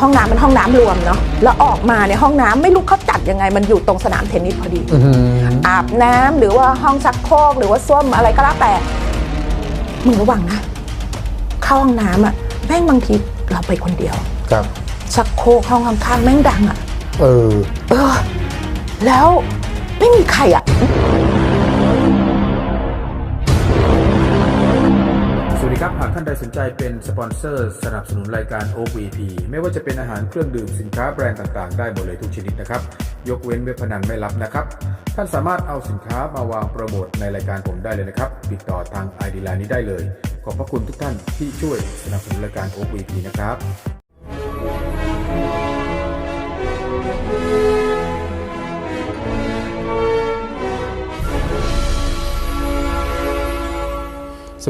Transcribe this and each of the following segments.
ห้องน้ำมันห้องน้ำรวมเนาะแล้วออกมาในยห้องน้ำไม่รู้เขาจัดยังไงมันอยู่ตรงสนามเทนนิสพอดี อื้อหืออาบน้ำหรือว่าห้องชักโครกหรือว่าส้วมอะไรก็แล้วแต่มึงระวังนะ เข้าห้องน้ำอะแม่งบางทีเราไปคนเดียว ครับ ชักโครกห้องข้างๆแม่งดังอะเออ เออ แล้วไม่มีใครอะ หากท่านใดสนใจเป็นสปอนเซอร์สนับสนุนรายการ OVP ไม่ว่าจะเป็นอาหารเครื่องดื่มสินค้าแบรนด์ต่างๆ ได้หมดเลยทุกชนิดนะครับ ยกเว้นเว็บพนันไม่รับนะครับ ท่านสามารถเอาสินค้ามาวางโปรโมทในรายการผมได้เลยนะครับ ติดต่อทาง ID ไลน์นี้ได้เลย ขอบพระคุณทุกท่านที่ช่วยสนับสนุนรายการ OVP นะครับ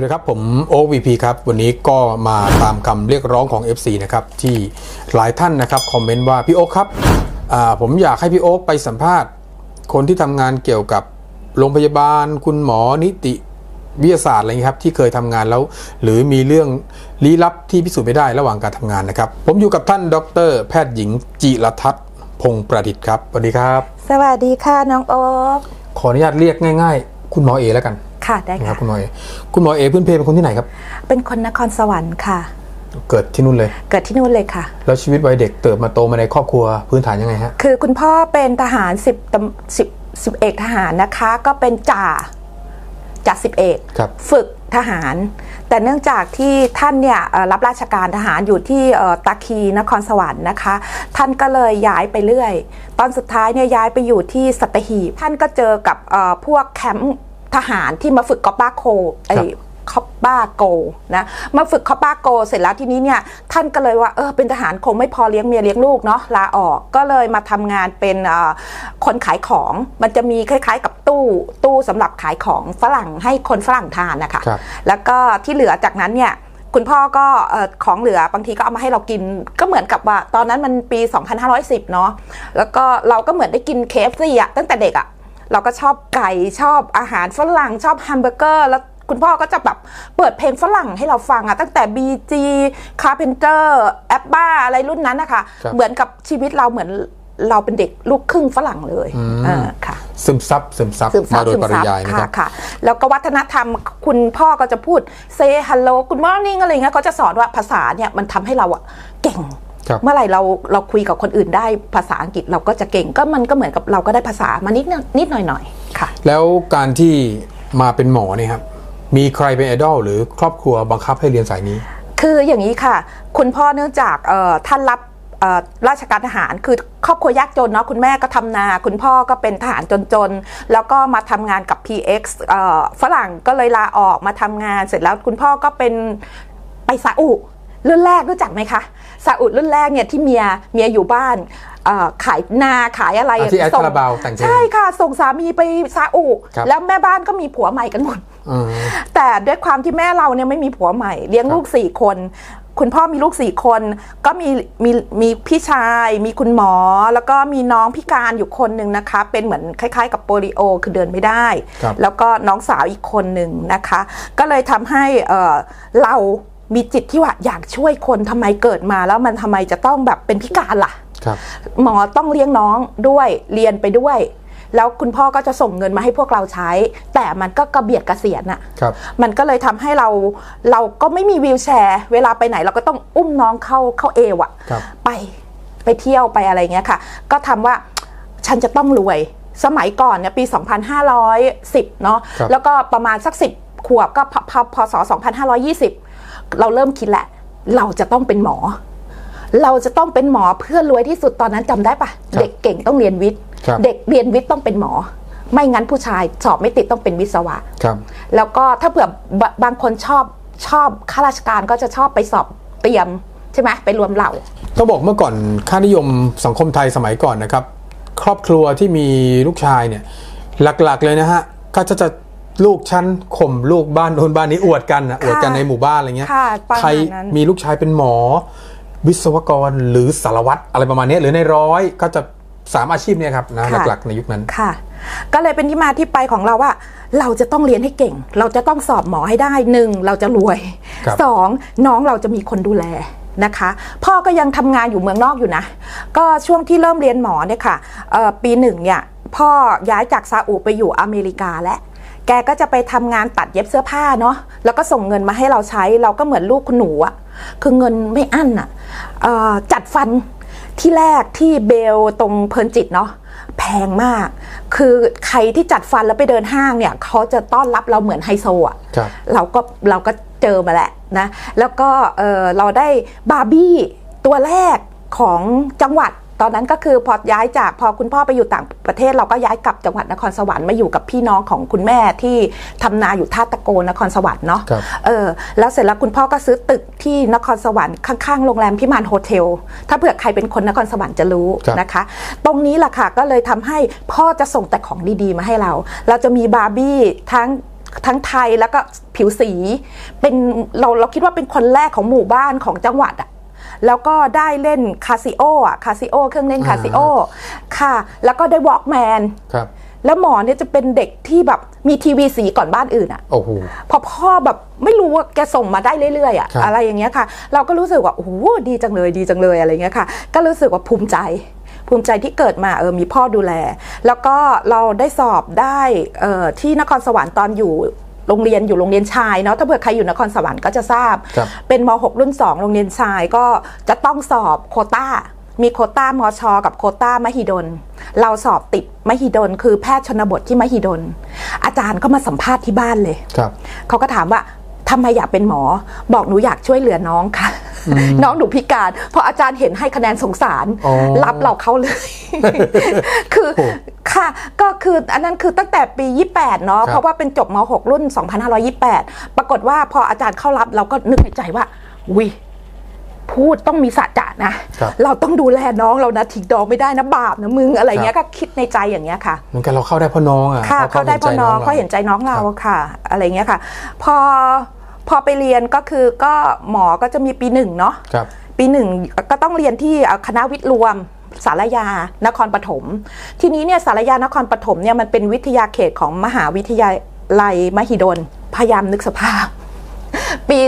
วัสดีครับ ผม OVP ครับ วันนี้ก็มาตามคำเรียกร้องของ FC นะครับ ที่หลายท่านนะครับคอมเมนต์ว่า พี่โอ๊คครับอ่าผมอยากให้พี่โอ๊คไปสัมภาษณ์ คนที่ทำงานเกี่ยวกับโรงพยาบาล คุณหมอนิติวิทยาศาสตร์อะไรอย่างนี้ครับที่เคยทำงานแล้ว หรือมีเรื่องลี้ลับที่พิสูจน์ไม่ได้ระหว่างการทำงานนะครับ ผมอยู่กับท่านดร แพทย์หญิงจิรทัศน์พงศ์ประดิษฐ์ครับสวัสดีครับ สวัสดีค่ะน้องโอ๊คขออนุญาตเรียกง่าย ๆ คุณหมอเอแล้วกัน ค่ะได้นะครัค่ะบคุณหมอเอคุณหมอเอพื้นเพเป็นคนที่ไหนครับ เป็นคนนครสวรรค์ค่ะ เกิดที่นู่นเลย เกิดที่นู่นเลยค่ะ แล้วชีวิตวัยเด็กเติบมาโตมาในครอบครัวพื้นฐานยังไงฮะ คือคุณพ่อเป็นทหารสิบตำสิบสิบเอกทหารนะคะ ก็เป็นจ่าจ่าสิบเอกครับ ฝึกทหาร แต่เนื่องจากที่ท่านเนี่ยเอ่อรับราชการทหารอยู่ที่เอ่อตาคีนครสวรรค์นะคะ ท่านก็เลยย้ายไปเรื่อย ตอนสุดท้ายเนี่ยย้ายไปอยู่ที่สัตหีบท่านก็เจอกับเอ่อพวกแคมป์ ทหารที่มาฝึกกอป้าโคไอครับคอปบ้าโกนะมาฝึกคอปบ้าโกเสร็จแล้วทีนี้เนี่ยท่านก็เลยว่าเออเป็นทหารคงไม่พอเลี้ยงเมียเลี้ยงลูกเนาะลาออกก็เลยมาทำงานเป็นเอ่อคนขายของมันจะมีคล้ายๆ กับตู้ตู้สำหรับขายของฝรั่งให้คนฝรั่งทานนะคะครับแล้วก็ที่เหลือจากนั้นเนี่ยคุณพ่อก็เอ่อของเหลือบางทีก็เอามาให้เรากิน ก็เหมือนกับว่าตอนนั้นมันปี 2510 เนาะแล้วก็เราก็เหมือนได้กินเคฟซีอะตั้งแต่เด็กอะ เราก็ชอบไก่ชอบอาหารฝรั่งชอบแฮมเบอร์เกอร์แล้วคุณพ่อก็จะแบบเปิดเพลงฝรั่งให้เราฟังอะตั้งแต่ BG Carpenter แอปบ้าอะไรรุ่นนั้นนะคะครับเหมือนกับชีวิตเราเหมือนเราเป็นเด็กลูกครึ่งฝรั่งเลยอืมอ่าค่ะ ซึมซับซึมซับซึมซัมาบโดยซึมปริซับยายนะคค่ะรับค่ะ แล้วก็วัฒนธรรมคุณพ่อก็จะพูด say hello good morning อะไรเงี้ยเขาจะสอนว่าภาษาเนี่ยมันทำให้เราอะเก่งครับ เมื่อไหร่เราเราคุยกับคนอื่นได้ภาษาอังกฤษเราก็จะเก่งก็มันก็เหมือนกับเราก็ได้ภาษามานิดนิดหน่อยหน่อยๆค่ะ แล้วการที่มาเป็นหมอเนี่ยครับมีใครเป็นไอดอลหรือครอบครัวบังคับให้เรียนสายนี้ คืออย่างนี้ค่ะ คุณพ่อเนื่องจากเอ่อท่านรับเอ่อราชการทหารคือครอบครัวยากจนเนาะคุณแม่ก็ทำนา คุณพ่อก็เป็นทหารจนๆ แล้วก็มาทำงานกับ PX เอ่อฝรั่งก็เลยลาออกมาทำงานเสร็จแล้วคุณพ่อก็เป็นไปซาอุ รุ่นแรกรู้จักไหมคะซาอุรุ่นแรกเนี่ยที่เมียเมียอยู่บ้านเอ่อขายนาขายอะไรอะที่แอดส่งคาราบาวแต่งเพลงใช่ค่ะ ส่งสามีไปซาอุครับแล้วแม่บ้านก็มีผัวใหม่กันหมดอืมแต่ด้วยความที่แม่เราเนี่ยไม่มีผัวใหม่ เลี้ยงลูกสี่คน คุณพ่อมีลูกสี่คน ก็มีมีมีพี่ชาย มีคุณหมอ แล้วก็มีน้องพิการอยู่คนหนึ่งนะคะ เป็นเหมือนคล้าย ๆ กับโปลิโอ คือเดินไม่ได้ครับแล้วก็น้องสาวอีกคนหนึ่งนะคะ ก็เลยทำให้เอ่อเรา มีจิตที่ว่าอยากช่วยคนทำไมเกิดมาแล้วมันทำไมจะต้องแบบเป็นพิการล่ะครับหมอต้องเลี้ยงน้องด้วยเรียนไปด้วย แล้วคุณพ่อก็จะส่งเงินมาให้พวกเราใช้ แต่มันก็กระเบียดเกษียณอะครับมันก็เลยทำให้เราเราก็ไม่มีวีลแชร์ เวลาไปไหนเราก็ต้องอุ้มน้องเข้าเข้าเอวอะครับไปไปเที่ยวไปอะไรเงี้ยค่ะ ก็ทำว่าฉันจะต้องรวยสมัยก่อนเนี่ยปี 2510 เนาะครับแล้วก็ประมาณสัก 10 ขวบก็พพพศ 2520 เราเริ่มคิดแหละ เราจะต้องเป็นหมอ เราจะต้องเป็นหมอเพื่อรวยที่สุดตอนนั้นจำได้ปะครับเด็กเก่งต้องเรียนวิทย์ครับเด็กเรียนวิทย์ต้องเป็นหมอ ไม่งั้นผู้ชายสอบไม่ติดต้องเป็นวิศวะครับแล้วก็ถ้าเผื่อบะบางคนชอบชอบข้าราชการก็จะชอบไปสอบเตรียมใช่ไหมไปรวมเหล่าต้องบอกเมื่อก่อนค่านิยมสังคมไทยสมัยก่อนนะครับ ครอบครัวที่มีลูกชายเนี่ยหลักๆเลยนะฮะก็จะจะ ลูกชั้นข่มลูกบ้านโน้นบ้านนี้อวดกันนะอวดกันในหมู่บ้านอะไรเงี้ยค่ะประมาณใครนั้นมีลูกชายเป็นหมอ วิศวกรหรือสารวัตรอะไรประมาณเนี้ยหรือในร้อยก็จะสามอาชีพเนี่ยครับนะหลักๆในยุคนั้นค่ะ ก็เลยเป็นที่มาที่ไปของเราว่า เราจะต้องเรียนให้เก่ง เราจะต้องสอบหมอให้ได้หนึ่งเราจะรวยครับสองน้องเราจะมีคนดูแลนะคะ พ่อก็ยังทำงานอยู่เมืองนอกอยู่นะ ก็ช่วงที่เริ่มเรียนหมอเนี่ยค่ะเอ่อปีหนึ่งเนี่ยพ่อย้ายจากซาอุไปอยู่อเมริกาแล้ว แกก็จะไปทำงานตัดเย็บเสื้อผ้าเนาะแล้วก็ส่งเงินมาให้เราใช้เราก็เหมือนลูกคุณหนูอะคือเงินไม่อั้นอะเอ่อจัดฟันที่แรกที่เบลตรงเพลินจิตเนาะแพงมาก คือใครที่จัดฟันแล้วไปเดินห้างเนี่ยเขาจะต้อนรับเราเหมือนไฮโซอะครับเราก็เราก็เจอมาแหละนะ แล้วก็เออเราได้บาร์บี้ตัวแรกของจังหวัด ตอนนั้นก็คือพอย้ายจากพอคุณพ่อไปอยู่ต่างประเทศ เราก็ย้ายกลับจังหวัดนครสวรรค์มาอยู่กับพี่น้องของคุณแม่ที่ทำนาอยู่ท่าตะโกนครสวรรค์เนาะครับเออแล้วเสร็จแล้วคุณพ่อก็ซื้อตึกที่นครสวรรค์ข้างๆโรงแรมพิมานโฮเทลถ้าเผื่อใครเป็นคนนครสวรรค์จะรู้ครับนะคะ ตรงนี้แหละค่ะก็เลยทำให้พ่อจะส่งแต่ของดีๆ มาให้เรา เราจะมีบาร์บี้ทั้งทั้งไทยแล้วก็ผิวสีเป็นเราเราคิดว่าเป็นคนแรกของหมู่บ้านของจังหวัดอะ แล้วก็ได้เล่นคาซิโออะคาซิโอเครื่องเล่นคาซิโอค่ะ แล้วก็ได้วอล์กแมนครับแล้วหมอเนี่ยจะเป็นเด็กที่แบบมีทีวีสีก่อนบ้านอื่นอะโอ้โห พอพ่อแบบไม่รู้ว่าแกส่งมาได้เรื่อยๆอะครับอะไรอย่างเงี้ยค่ะ เราก็รู้สึกว่า โอ้โห ดีจังเลย ดีจังเลยอะไรเงี้ยค่ะ ก็รู้สึกว่าภูมิใจ ภูมิใจที่เกิดมาเออ มีพ่อดูแล แล้วก็เราได้สอบได้เอ่อที่นครสวรรค์ตอนอยู่ โรงเรียนอยู่โรงเรียนชายเนาะถ้าเผื่อใครอยู่นครสวรรค์ก็จะทราบครับเป็นม .6 รุ่น 2 โรงเรียนชายก็จะต้องสอบโควต้ามีโควต้ามชกับโควต้ามหิดล เราสอบติดมหิดล คือแพทย์ชนบทที่มหิดล อาจารย์ก็มาสัมภาษณ์ที่บ้านเลยครับเขาก็ถามว่าทำไมอยากเป็นหมอ บอกหนูอยากช่วยเหลือน้องค่ะ น้องหนูพิการพออาจารย์เห็นให้คะแนนสงสารอ๋อรับเราเข้าเลย คือโอ้ค่ะก็คืออันนั้นคือตั้งแต่ปี 28 เนาะครับเพราะว่าเป็นจบม .6 รุ่น 2528 ปรากฏว่าพออาจารย์เข้ารับเราก็นึกในใจว่าวิพูดต้องมีสัจจะนะครับเราต้องดูแลน้องเรานะทิ้งดองไม่ได้นะบาปนะมึงอะไรเงี้ยครัก็บคิดในใจอย่างเงี้ยค่ะเหมือนกันเราเข้าได้เพราะน้องอะค่ะเขาได้เพราะน้องเขาเห็นใจน้องเราค่ะ อะไรเงี้ยค่ะ พอ พอไปเรียนก็คือก็หมอก็จะมีปีหนึ่งเนาะครับ ปีหนึ่งก็ต้องเรียนที่เอ่อคณะวิทย์รวมสารยานครปฐมทีนี้เนี่ยสารยานครปฐมเนี่ยมันเป็นวิทยาเขตของมหาวิทยาลัยมหิดล พยายามนึกสภาพ ปี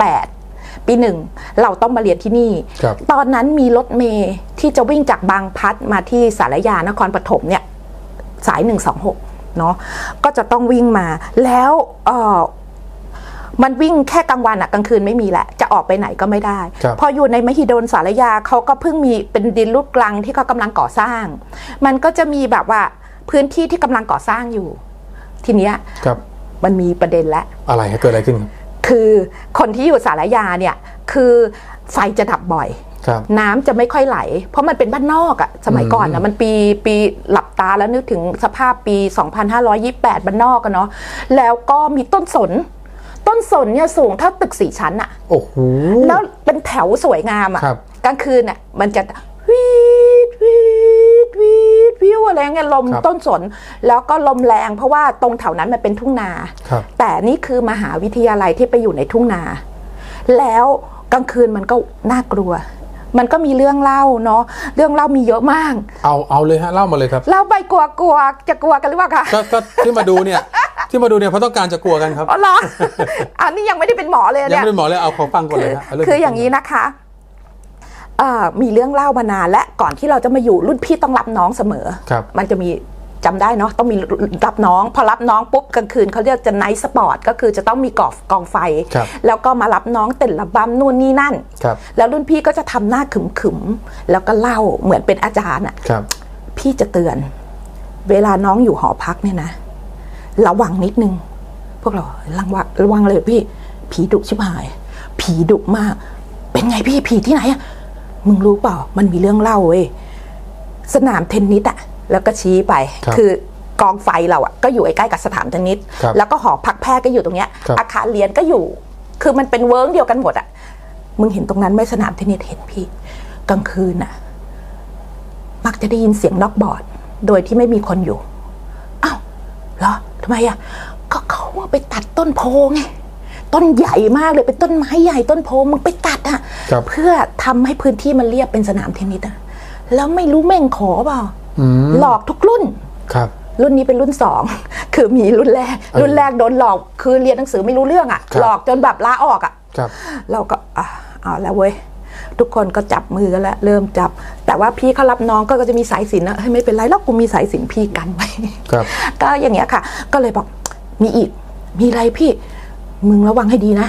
2528 ปีหนึ่งเราต้องมาเรียนที่นี่ครับตอนนั้นมีรถเมย์ที่จะวิ่งจากบางพลัดมาที่สารยานครปฐมเนี่ยสาย 126เนาะก็จะต้องวิ่งมาแล้วเออ มันวิ่งแค่กลางวันอะกลางคืนไม่มีแหละ จะออกไปไหนก็ไม่ได้ครับพออยู่ในมหิดลสารยาเขาก็เพิ่งมีเป็นดินลูกกลังที่เขากำลังก่อสร้าง มันก็จะมีแบบว่าพื้นที่ที่กำลังก่อสร้างอยู่ ทีเนี้ยครับมันมีประเด็นแล้วอะไรฮะเกิดอะไรขึ้นครับคือคนที่อยู่สารยาเนี่ยคือไฟจะดับบ่อยครับน้ำจะไม่ค่อยไหล เพราะมันเป็นบ้านนอกอะสมัยก่อนนะมันปีปีหลับตาแล้วนึกถึงสภาพปี 2528 บ้านนอกกันเนาะแล้วก็มีต้นสน ต้นสนเนี่ยสูงเท่าตึกสี่ชั้นอะโอ้โหแล้วเป็นแถวสวยงามอะครับกลางคืนอะมันจะวีดวีดวีดวิวอะไรเงี้ยลมครับต้นสน แล้วก็ลมแรงเพราะว่าตรงแถวนั้นมันเป็นทุ่งนาครับแต่นี่คือมหาวิทยาลัยที่ไปอยู่ในทุ่งนา แล้วกลางคืนมันก็น่ากลัว มันก็มีเรื่องเล่าเนาะเรื่องเล่ามีเยอะมาก เอาเอาเลยฮะเล่ามาเลยครับเล่าไปกลัวกลัวจะกลัวกันหรือเปล่าคะก็ก็ที่มาดูเนี่ย ที่มาดูเนี่ยเพราะต้องการจะกลัวกันครับอ๋อเหรออันนี้ยังไม่ได้เป็นหมอเลยยังเนี่ยไม่ได้หมอเลยเอาขอฟังก่อนเลยฮะเเรื่คืออย่างนี้นะคะเอ่อมีเรื่องเล่ามานานและก่อนที่เราจะมาอยู่รุ่นพี่ต้องรับน้องเสมอครับมันจะมีจำได้เนาะต้องมีรับน้อง พอรับน้องปุ๊บกลางคืนเขาเรียกจะไนท์สปอร์ตก็คือจะต้องมีกอล์ฟกองไฟครับแล้วก็มารับน้องเต้นระบำนู่นนี่นั่นครับแล้วรุ่นพี่ก็จะทำหน้าขึมๆแล้วก็เล่าเหมือนเป็นอาจารย์อะครับพี่จะเตือน เวลาน้องอยู่หอพักเนี่ยนะ ระวังนิดนึง พวกเราระวังระวังเลยพี่ ผีดุชิบหาย ผีดุมาก เป็นไงพี่ผีที่ไหนอะมึงรู้เปล่า มันมีเรื่องเล่าเว้ยสนามเทนนิสอะแล้วก็ชี้ไปครับอกองไฟเราอะก็อยู่ใกล้ๆกับสนามเทนนิสครับแล้วก็หอพักแพทย์ก็อยู่ตรงเนี้ยครับอาคารเรียนก็อยู่ คือมันเป็นเวิร์กเดียวกันหมดอะมึงเห็นตรงนั้นไหมสนามเทนนิสเห็นพี่ กลางคืนอะมักจะได้ยินเสียงน็อกบอร์ด โดยที่ไม่มีคนอยู่อ้าวเหรอ ทำไมอะก็เขาว่าไปตัดต้นโพไงต้นใหญ่มากเลยเป็นต้นไม้ใหญ่ต้นโพมึงไปตัดอะครับเพื่อทำให้พื้นที่มันเรียบเป็นสนามเทนนิสอะแล้วไม่รู้แม่งขอเปล่าอืมหลอกทุกรุ่นครับ รุ่นนี้เป็นรุ่นสองคือมีรุ่นแรก รุ่นแรกโดนหลอกคือเรียนหนังสือไม่รู้เรื่องอะครับหลอกจนแบบลาออกอะครับเราก็อะเอาแล้วเว้ย ทุกคนก็จับมือกันแล้วเริ่มจับ แต่ว่าพี่เขารับน้องก็จะมีสายสิญจนนะเฮ้ยไม่เป็นไรแล้วกูมีสายสิญจนพี่กันไว้ครับก็อย่างเงี้ยค่ะ ก็เลยบอกมีอีกมีอะไรพี่ มึงระวังให้ดีนะ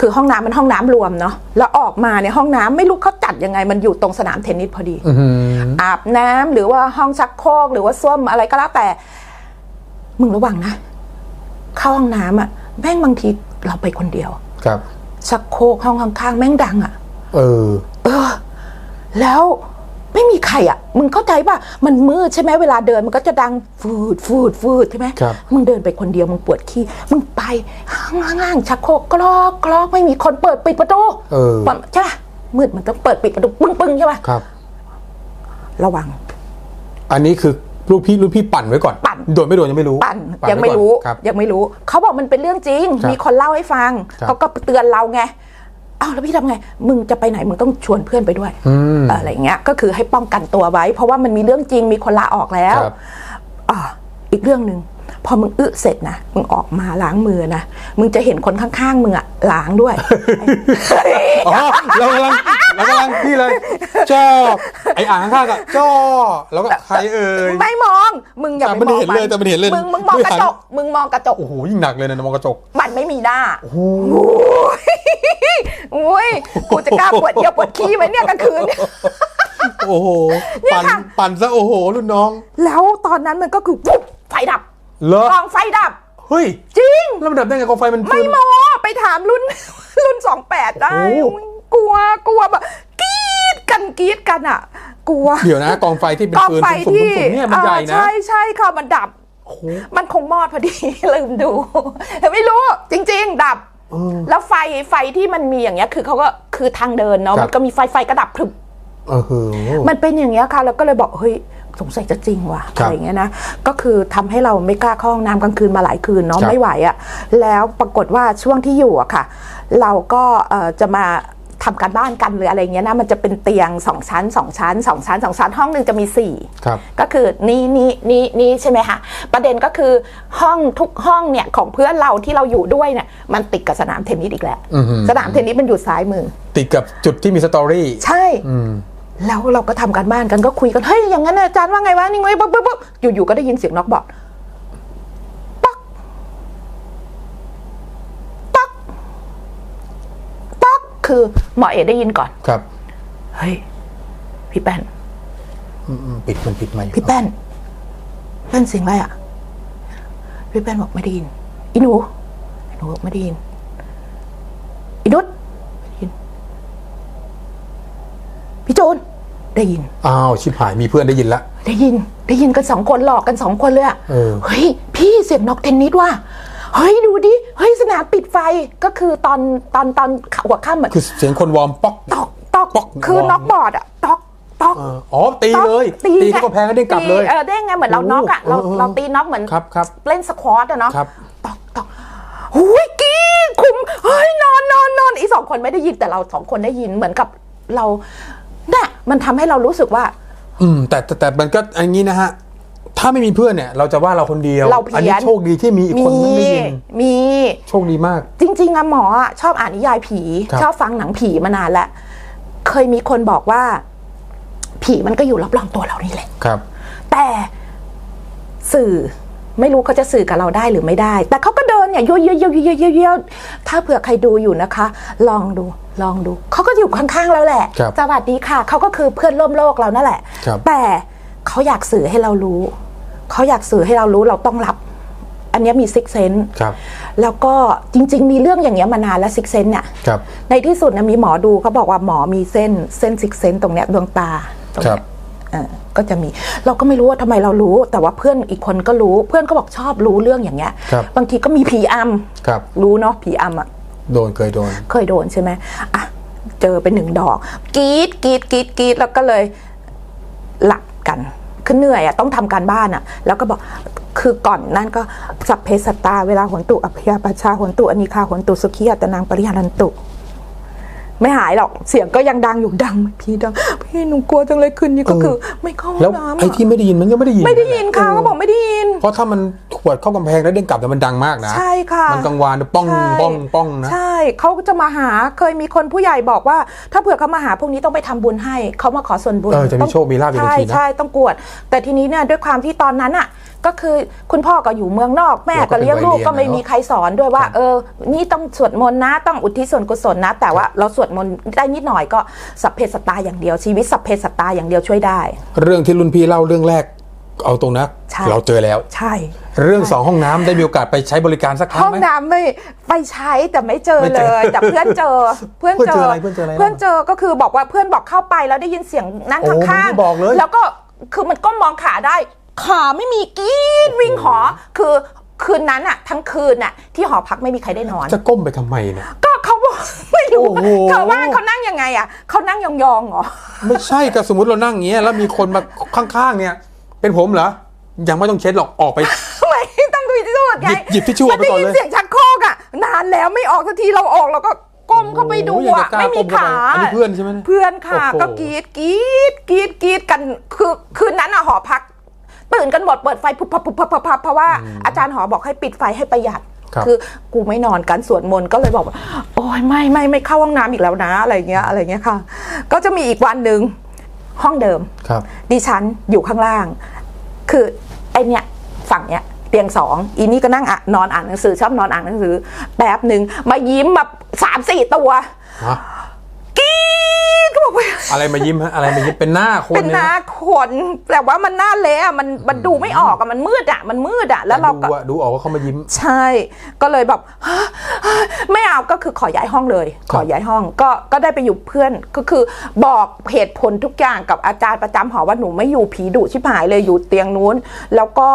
คือห้องน้ำมันห้องน้ำรวมเนาะแล้วออกมาในยห้องน้ำไม่รู้เขาจัดยังไงมันอยู่ตรงสนามเทนนิสพอดีอือหืออาบน้ำหรือว่าห้องชักโครกหรือว่าส้วมอะไรก็แล้วแต่ มึงระวังนะ เข้าห้องน้ำอะแม่งบางทีเราไปคนเดียว ครับ ชักโครกห้องข้างๆแม่งดังอะ เออ เออ แล้วไม่มีใครอะ มึงเข้าใจป่ะ มันมืดใช่ไหมเวลาเดินมันก็จะดังฟืดฟืดฟืดใช่ไหมครับ มึงเดินไปคนเดียวมึงปวดขี้ มึงไปห้างล่างๆชักโครกกรอกกรอกไม่มีคนเปิดปิดประตูเออใช่ปะมืดมันต้องเปิดปิดประตูปึ้งปึ้งๆใช่ป่ะครับ ระวัง อันนี้คือลูกพี่ลูกพี่ปั่นไว้ก่อนปั่น โดนไม่โดนยังไม่รู้ปั่นว้ยังไม่รู้ก่อนครับ ยังไม่รู้ เขาบอกมันเป็นเรื่องจริง ครับมีคนเล่าให้ฟัง ครับ เขาก็เตือนเราไง อ้าวแล้วพี่ทำไง มึงจะไปไหน มึงต้องชวนเพื่อนไปด้วยอืมอะไรเงี้ย ก็คือให้ป้องกันตัวไว้ เพราะว่ามันมีเรื่องจริงมีคนลาออกแล้วครับอ่าอีกเรื่องหนึ่ง พอมึงอึเสร็จนะมึงออกมาล้างมือนะมึงจะเห็นคนข้างๆมึงอะล้างด้วย อ๋อเรากำลังเรากำลังพี่เลยจ้อไออ่างข้างๆอะจ้อแล้วก็ใครเอ่ย ไม่มอง มึงอย่าแต่ไปมันมองเห็นเลยแต่มันเห็นเลยมึงมึงมองไม่กหัระนจก มึงมองกระจก โอ้โหยิ่งหนักเลยนะมองกระจก มันไม่มีหน้า โอ้โหอุ้ยกูจะกล้าปวดเยี่ยวปวดขี้ไหมเนี่ยกลางคืนโอ้โหปั่นปั่นซะโอ้โหรุ่นน้อง แล้วตอนนั้นมันก็คือปุ๊บไฟดับ เหรอกองไฟดับ เฮ้ย จริง แล้วมันดับได้ไงกองไฟมันไม่ขึ้นมอไปถามรุ่น รุ่นสองแปดได้โอ้โหอุ๊ยกลัวกลัวแบบกรี๊ดกันกรี๊ดกันอะ กลัว เดี๋ยวนะ กองไฟที่เป็นกองฟืนไฟสุ่มที่ๆๆเนี่ยมันใหญ่เออนะ ใช่ใช่ค่ะมันดับโอ้โหมันคงมอดพอดีลืมดูไม่รู้ จริง ๆ ดับแล้วไฟไฟที่มันมีอย่างเงี้ย คือเขาก็คือทางเดินเนาะครับมันก็มีไฟไฟกระดับพรึบเออเหอะ มันเป็นอย่างเงี้ยค่ะแล้วก็เลยบอกเฮ้ยสงสัยจะจริงว่ะครัอะบไรอย่างเงี้ยนะก็คือทำให้เราไม่กล้าเข้าห้องน้ำกลางคืนมาหลายคืนเนาะครับไม่ไหวอะ่ะแล้วปรากฏว่าช่วงที่อยู่อะค่ะ เราก็เอ่อจะมาทำการบ้านกันหรืออะไรเงี้ยนะมันจะเป็นเตียงสองชั้นสองชั้นสองชั้นสองชั้นห้องหนึ่งจะมีสี่ครับก็คือนี่นี่นี่นี่ใช่ไหมคะประเด็นก็คือห้องทุกห้องเนี่ยของเพื่อนเราที่เราอยู่ด้วยเนี่ยมันติดกับสนามเทนนิสอีกแล้วอือหือสนามเทนนิสมันอยู่ซ้ายมือ ติดกับจุดที่มีสตอรี่ใช่อืม แล้วเราก็ทำการบ้านกันก็คุยกันเฮ้ยอย่างนั้นน่ะอาจารย์ว่าไงวะนี่ไงปุ๊บปุ๊บปุ๊บอยู่ๆก็ได้ยินเสียงน็อกบอร์ดป๊อกป๊อกป๊อกคือหมอเอได้ยินก่อนครับเฮ้ยพี่แป้นอืมๆปิดมันปิดมาอยู่พี่แป้นแป้นเสียงอะไรอะพี่แป้นบอกไม่ได้ยินอีหนูอีหนูบอกไม่ได้ยินอีนุชไม่ได้ยิน พี่จูนได้ยิน อ้าวชิบหายมีเพื่อนได้ยินละได้ยิน ได้ยินกันสองคนหลอกกันสองคนเลยอะเออ เฮ้ย พี่เสียงนกเทนนิสว่ะเฮ้ยดูดิเฮ้ยสนามปิดไฟก็คือตอนตอนตอนหัวค่ำเหมือนคือเสียงคนวอร์มป๊อก ตอกตอกป๊อกคือวอร์ม น็อกบอร์ดอะตอกตอก เอออ๋อตีเลย ตีตีเข้ากำแพงแล้วเด้งกลับเลย ตีเออเด้งไงเหมือนเราน็อกอะเราโอ้โหเราตีน็อกเหมือนครับครับเล่นสควอตอะเนาะครับ ตอกตอกหุยกรีดคุมเฮ้ยนอนนอนนอนอีสองคนไม่ได้ยินแต่เราสองคนได้ยินเหมือนกับเราเนี่ยมันทำให้เรารู้สึกว่า อืมแต่แต่แต่มันก็อันนี้นะฮะ ถ้าไม่มีเพื่อนเนี่ย เราจะว่าเราคนเดียว เราเพี้ยนอันี้โชคดีที่มีอีกคนนึงได้ยินมีโชคดีมาก จริง ๆอะหมออะชอบอ่านนิยายผีครับชอบฟังหนังผีมานานแล้วเคยมีคนบอกว่า ผีมันก็อยู่รอบๆตัวเรานี่แหละครับ แต่สื่อไม่รู้เขาจะสื่อกับเราได้หรือไม่ได้ แต่เขาก็เดินเนี่ยเยอะๆๆๆๆๆถ้าเผื่อใครดูอยู่นะคะ ลองดู ลองดูเขาก็อยู่ข้างๆเราแหละครับสวัสดีค่ะเขาก็คือเพื่อนร่วมโลกเรานั่นแหละครับแต่เขาอยากสื่อให้เรารู้ เขาอยากสื่อให้เรารู้เราต้องรับ อันเนี้มีซิกเซนครับแล้วก็จริง ๆ มีเรื่องอย่างเงี้ยมานานแล้วซิกเซนเนี่ยครับในที่สุดนะมีหมอดูเขาบอกว่าหมอมีเส้นเส้นซิกเซนตรงเนี้ยดวงตาตรงครัเนี้บยเออก็จะมีเราก็ไม่รู้ว่าทำไมเรารู้ แต่ว่าเพื่อนอีกคนก็รู้ เพื่อนก็บอกชอบรู้เรื่องอย่างเงี้ยครับบางทีก็มีผีอครับำรู้เนาะผีอำอะ โดนเคยโดน เคยโดนใช่ไหมอะเจอเป็นหนึ่งดอกกรีดกรีดกรีดกรีดแล้วก็เลยหลับกันคือเหนื่อยอะต้องทำการบ้านอะแล้วก็บอกคือก่อนนั่นก็สัพเพสตตาเวลาหนตุอภยาปชชาหนตุอนิคาหนตุสุขีอัตนางปริหารันตุไม่หายหรอกเสียงก็ยังดังอยู่ดัง พี่ดัง พี่หนูกลัวจังเลยคืนนี้ก็คือ ไม่เข้าห้แล้อวงน้ำไอ้อะที่ไม่ได้ยินมันก็ไม่ได้ยิน ไม่ได้ยินค่ะเขาบอกไม่ได้ยิน เพราะถ้ามัน วดเข้ากำแพงแล้วเด้งกลับแต่มันดังมากนะ ใช่ค่ะมันกังวานป้องใช่ป้องป้องนะ ใช่เขาก็จะมาหาเคยมีคนผู้ใหญ่บอกว่า ถ้าเผื่อเขามาหาพวกนี้ต้องไปทำบุญให้เขามาขอส่วนบุญเออจะมีต้องโชคมีลาภอยู่บางใช่ทีนะใช่ต้องกวด แต่ทีนี้เนี่ยด้วยความที่ตอนนั้นอะก็คือคุณพ่อก็อยู่เมืองนอกแม่ก็เลี้ยงลูกก็ไม่มีใครสอนด้วยว่า เออ นี่ต้องสวดมนต์นะ ต้องอุทิศส่วนกุศลนะ แต่ว่าเราสวดมนต์ได้นิดหน่อยก็สัพเพสตตาอย่างเดียวชีวิตสัพเพสตตาอย่างเดียวช่วยได้ เรื่องที่รุ่นพี่เล่าเรื่องแรก เอาตรงนะใช่ เราเจอแล้ว ใช่ เรื่องสองห้องน้ำได้มีโอกาสไปใช้บริการสักครั้ห้งองไหม น้ำไม่ไปใช้แต่ไม่เจอไม่เจเลอย แต่เพื่อนเจอเพื่อนเพื่อนเจออะไรเพื่อนเจออะไรเพื่อนเจอก็คือบอกว่าเพื่อนบอกเข้าไปแล้วได้ยินเสียงนั่งโอ้ข้างมันไม่บอกเลยแล้วก็คือมันก็มองขาได้ ขาไม่มีกรีดวิ่งหอคือคืนนั้นอะทั้งคืนอะที่หอพักไม่มีใครได้นอน จะก้มไปทำไมเนี่ย ก็เขาบอกไม่รู้โอ้โห เธอว่าเขานั่งยังไงอะเขานั่งยองๆเหรอ ไม่ใช่ก็สมมติเรานั่งอย่างเงี้ยแล้วมีคนมาข้างๆเนี่ย เป็นผมเหรอ ยังไม่ต้องเช็ดหรอกออกไป ไม่ต้องดูที่สุดไงหยิบหยิบทิชชู่ออกไปก่อนเลย มัด้ยินเสียงชักโครกอะนานแล้วไม่ออกสักทีเราออกเราก็ก้มเข้าไปดูโอ้โหยังอะจะกล้าไม่มีก้มเข้าขาไปอันนี้เพื่อนใช่ไหมเพื่อนค่ะ โอ้โห ก็กรีดกรีดกรีดกรีดกันคือคืนนั้นอะหอพัก ตื่นกันหมดเปิดไฟพุบพับพุบพับพุบพับเพราะว่าอาจารย์หอบอกให้ปิดไฟให้ประหยัดครับ อกูไม่นอนกันสวดมนต์ก็เลยบอกว่าโอ้ยไม่ไม่ไม่เข้าห้องน้ำอีกแล้วนะอะไรเงี้ยอะไรเงี้ยค่ะ ก็จะมีอีกวันหนึ่ง ห้องเดิมครับ ดิฉันอยู่ข้างล่าง คือไอเนี้ยฝั่งเนี้ยเตียงสองอีนี่ก็นั่งอะนอนอ่านหนังสือชอบนอนอ่านหนังสือแป๊บหนึ่งมายิ้มแบบสามสี่ตัวฮะกรี๊ดก็ บอกว่าอะไรมายิ้มฮะอะไรมายิ้มเป็นหน้าคนเป็นหยน้าคนแต่ว่ามันหน้าเละอะมันมันดูไม่ออกอะมันมืดอะมันมืดอะแล้วเราก็ดูอะดูออกว่าเขามายิ้ม ใช่ ก็เลยแบบไม่เอาก็คือขอย้ายห้องเลย ขอย้ายห้องก็ก็ได้ไปอยู่เพื่อนก็คือบอกเหตุผลทุกอย่างกับอาจารย์ประจำหอว่าหนูไม่อยู่ผีดุชิบหายเลยอยู่เตียงนู้น แล้วก็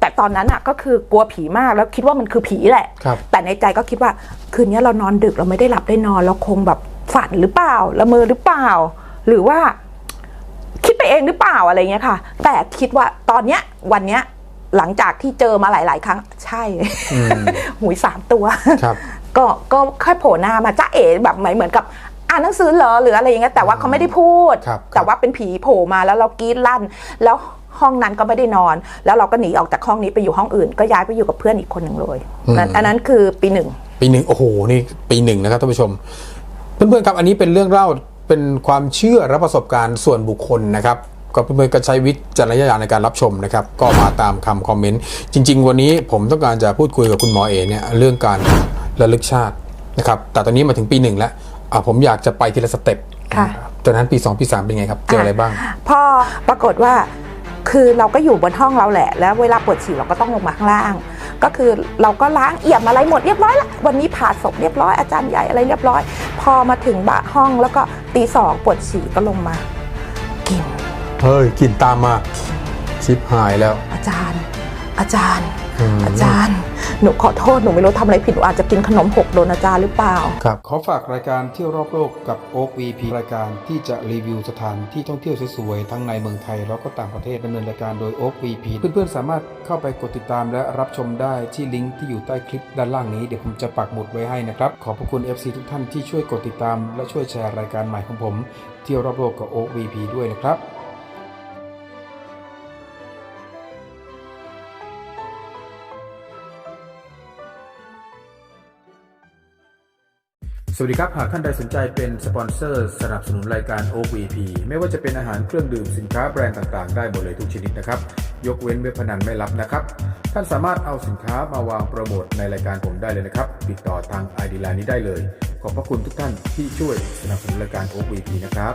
แต่ตอนนั้นอะก็คือกลัวผีมากแล้วคิดว่ามันคือผีแหละครับแต่ในใจก็คิดว่าคืนนี้เรานอนดึกเราไม่ได้หลับได้นอนเราคงแบบ ฝันหรือเปล่าละเมอหรือเปล่า หรือว่าคิดไปเองหรือเปล่าอะไรเงี้ยค่ะ แต่คิดว่าตอนเนี้ยวันเนี้ยหลังจากที่เจอมาหลาย ๆ ครั้ง ใช่หุยสามตัวครับก็ก็แค่โผล่หน้ามาจ้าเอ๋แบบเหมือนเหมือนกับอ่านหนังสือเหรอหรืออะไรอย่างเงี้ยแต่ว่าเขาไม่ได้พูดครับแต่ว่าเป็นผีโผล่มาแล้วเรากรีดลั่น แล้วห้องนั้นก็ไม่ได้นอน แล้วเราก็หนีออกจากห้องนี้ไปอยู่ห้องอื่น ก็ย้ายไปอยู่กับเพื่อนอีกคนหนึ่งเลยนั่นอันนั้นคือปีหนึ่งปีหนึ่งโอ้โหนี่ปีหนึ่งนะครับท่านผู้ชม เพื่อนๆครับอันนี้เป็นเรื่องเล่าเป็นความเชื่อและประสบการณ์ส่วนบุคคลนะครับก็เพื่อนๆก็ใช้วิจารณญาณในการรับชมนะครับ ก็มาตามคำคอมเมนต์จริง ๆ วันนี้ผมต้องการจะพูดคุยกับคุณหมอเอเนี่ยเรื่องการระลึกชาตินะครับแต่ตอนนี้มาถึงปีหนึ่งแล้วอะผมอยากจะไปทีละสเต็ปค่ะตอนนั้นปี 2 ปี 3 เป็นไงครับ เจออะไรบ้าง พอปรากฏว่าคือเราก็อยู่บนห้องเราแหละ แล้วเวลาปวดฉี่เราก็ต้องลงมาข้างล่าง ก็คือเราก็ล้างเอี่ยมอะไรหมดเรียบร้อยละวันนี้ผ่าศพเรียบร้อยอาจารย์ใหญ่อะไรเรียบร้อย พอมาถึงบะห้องแล้วก็ตีสองปวดฉี่ก็ลงมากินเฮ้ยกลิ่นตามมา ชิปหายแล้ว อาจารย์ อาจารย์ อืมอาจารย์ หนูขอโทษหนูไม่รู้ทำอะไรผิดหนูอาจจะกินขนมหกโดนอาจารย์หรือเปล่า ครับขอฝากรายการเที่ยวรอบโลกกับโอ๊ก VP รายการที่จะรีวิวสถานที่ท่องเที่ยวสวยๆทั้งในเมืองไทยแล้วก็ต่างประเทศดำเนินรายการโดยโอ๊ก VP เพื่อนๆสามารถเข้าไปกดติดตามและรับชมได้ที่ลิงก์ที่อยู่ใต้คลิปด้านล่างนี้เดี๋ยวผมจะปักหมุดไว้ให้นะครับขอบพระคุณ FC ทุกท่านที่ช่วยกดติดตาม และช่วยแชร์รายการใหม่ของผม เที่ยวรอบโลกกับโอ๊ก VP ด้วยนะครับ สวัสดีครับ หากท่านใดสนใจเป็นสปอนเซอร์สนับสนุนรายการ OVP ไม่ว่าจะเป็นอาหารเครื่องดื่มสินค้าแบรนด์ต่างๆ ได้หมดเลยทุกชนิดนะครับ ยกเว้นเว็บพนันไม่รับนะครับ ท่านสามารถเอาสินค้ามาวางโปรโมทในรายการผมได้เลยนะครับ ติดต่อทาง ID Line นี้ได้เลย ขอบพระคุณทุกท่านที่ช่วยสนับสนุนรายการ OVP นะครับ